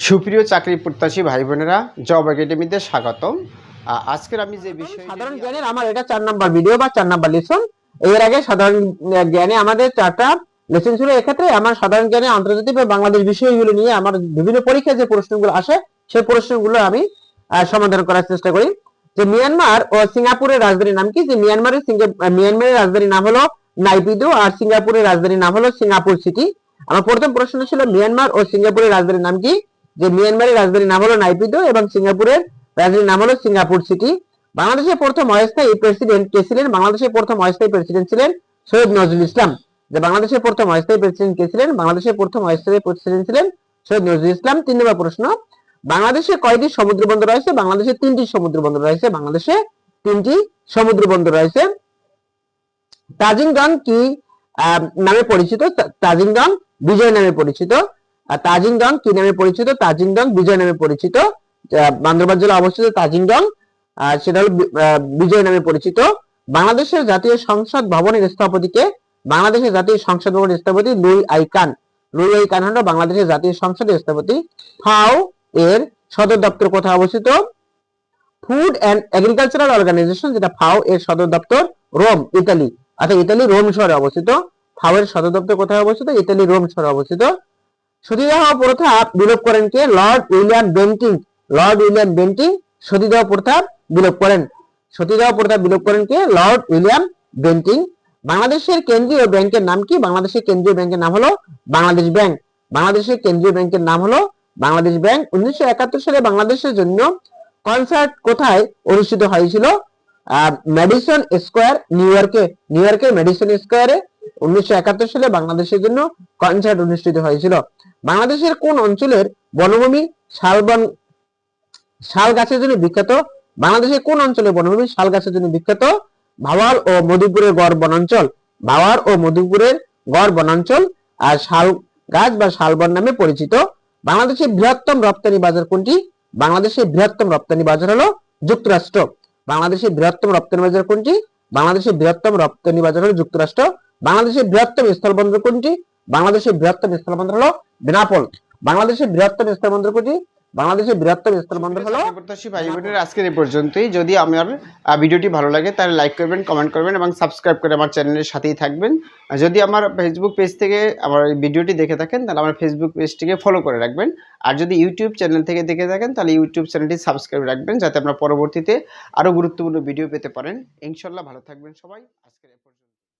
সুপ্রিয় চাকরি প্রত্যাশী ভাই বোনেরা জব একাডেমিতে স্বাগতম। আজকের আমি যে বিষয় সাধারণ জ্ঞানের আমার এটা চার নাম্বার ভিডিও বা চার নাম্বার লেসন এর আগে সাধারণ জ্ঞানে আমাদের চারটা লেসন ছিল। এক্ষেত্রে আমার সাধারণ জ্ঞানে আন্তর্জাতিক বা বাংলাদেশ বিষয়গুলো নিয়ে আমার বিভিন্ন পরীক্ষায় যে প্রশ্নগুলো আসে সেই প্রশ্নগুলো আমি সমাধান করার চেষ্টা করি। যে মিয়ানমার ও সিঙ্গাপুরের রাজধানীর নাম কি? যে মিয়ানমারের মিয়ানমারের রাজধানীর নাম হলো নাইপিদো আর সিঙ্গাপুরের রাজধানীর নাম হলো সিঙ্গাপুর সিটি। আমার প্রথম প্রশ্ন ছিল মিয়ানমার ও সিঙ্গাপুরের রাজধানীর নাম কি? যে মিয়ানমারের রাজধানীর নাম হলো নাইপিদো এবং সিঙ্গাপুরের রাজধানীর নাম হলো সিঙ্গাপুর সিটি। বাংলাদেশের প্রথম অস্থায়ী প্রেসিডেন্ট কে ছিলেন? বাংলাদেশের প্রথম অস্থায়ী প্রেসিডেন্ট ছিলেন সৈয়দ নজরুল ইসলাম। যে বাংলাদেশের প্রথম অস্থায়ী প্রেসিডেন্ট কে ছিলেন? বাংলাদেশের প্রথম অস্থায়ী প্রেসিডেন্ট ছিলেন সৈয়দ নজরুল ইসলাম। তিন নম্বর প্রশ্ন, বাংলাদেশে কয়টি সমুদ্র বন্দর রয়েছে? বাংলাদেশে তিনটি সমুদ্র বন্দর রয়েছে। বাংলাদেশে তিনটি সমুদ্র বন্দর রয়েছে। তাজিংডং কি নামে পরিচিত? তা- তাজিংডং বিজয় নামে পরিচিত। আর তাজিংডং কি নামে পরিচিত? তাজিংডং বিজয় নামে পরিচিত। বান্দরবান জেলা অবস্থিত তাজিংডং আর সেটা হলো বিজয় নামে পরিচিত। বাংলাদেশের জাতীয় সংসদ ভবনের স্থপতিকে বাংলাদেশের জাতীয় সংসদ ভবনের স্থপতি Louis I Kahn. Louis I Kahn হলো বাংলাদেশের জাতীয় সংসদের স্থপতি। ফাও এর সদর দপ্তর কোথায় অবস্থিত? ফুড অ্যান্ড এগ্রিকালচারাল অর্গানাইজেশন যেটা ফাও এর সদর দপ্তর, রোম, ইতালি। অর্থাৎ ইতালি রোম শহরে অবস্থিত। ফাও এর সদর দপ্তর কোথায় অবস্থিত? ইতালি রোম শহরে অবস্থিত। সতীদাহ প্রথা বিলোপ করেন কে? Lord William Bentinck Lord William Bentinck সতীদাহ প্রথা বিলোপ করেন। সতীদাহ প্রথা বিলোপ করেন কে? লর্ড উইলিয়াম বেন্টিং বাংলাদেশের কেন্দ্রীয় ব্যাংকের নাম কি? বাংলাদেশের কেন্দ্রীয় ব্যাংকের নাম হলো বাংলাদেশ ব্যাংক। বাংলাদেশের কেন্দ্রীয় ব্যাংকের নাম হলো বাংলাদেশ ব্যাংক। উনিশশো একাত্তর সালে বাংলাদেশের জন্য কনসার্ট কোথায় অনুষ্ঠিত হয়েছিল? ম্যাডিসন স্কোয়ার নিউ ইয়র্কে নিউ ইয়র্কের ম্যাডিসন স্কোয়ারে উনিশশো একাত্তর সালে বাংলাদেশের জন্য কনসার্ট অনুষ্ঠিত হয়েছিল। বাংলাদেশের কোন অঞ্চলের বনভূমি শালবন শাল গাছের জন্য বিখ্যাত? বাংলাদেশের কোন অঞ্চলের বনভূমি শাল গাছের জন্য বিখ্যাত? ভাওয়াল ও মধুপুরের গড় বনাঞ্চল। ভাওয়ার ও মধুপুরের গড় বনাঞ্চল আর শাল গাছ বা শালবন নামে পরিচিত। বাংলাদেশের বৃহত্তম রপ্তানি বাজার কোনটি? বাংলাদেশের বৃহত্তম রপ্তানি বাজার হলো যুক্তরাষ্ট্র। বাংলাদেশের বৃহত্তম রপ্তানি বাজার কোনটি? বাংলাদেশের বৃহত্তম রপ্তানি বাজার হলো যুক্তরাষ্ট্র। বাংলাদেশের বৃহত্তম স্থলবন্দর কোনটি? বাংলাদেশের বৃহত্তম স্থলবন্দর হলো বেনাপোল। বাংলাদেশের বৃহত্তম স্থলবন্দর কোনটি? বাংলাদেশের বৃহত্তম স্থলবন্দর হলো প্রত্যাশী ভাই বোনের আজকের এই পর্যন্তই। যদি আমার ভিডিওটি ভালো লাগে, তাহলে লাইক করবেন কমেন্ট করবেন এবং সাবস্ক্রাইব করে আমার চ্যানেলের সাথেই থাকবেন। যদি আমার ফেসবুক পেজ থেকে আমার ভিডিওটি দেখে থাকেন, তাহলে আমার ফেসবুক পেজটিকে ফলো করে রাখবেন। আর যদি ইউটিউব চ্যানেল থেকে দেখে থাকেন, তাহলে ইউটিউব চ্যানেলটি সাবস্ক্রাইব রাখবেন, যাতে আপনার পরবর্তীতে আরও গুরুত্বপূর্ণ ভিডিও পেতে পারেন। ইনশাল্লাহ ভালো থাকবেন সবাই। আজকের এই পর্যন্ত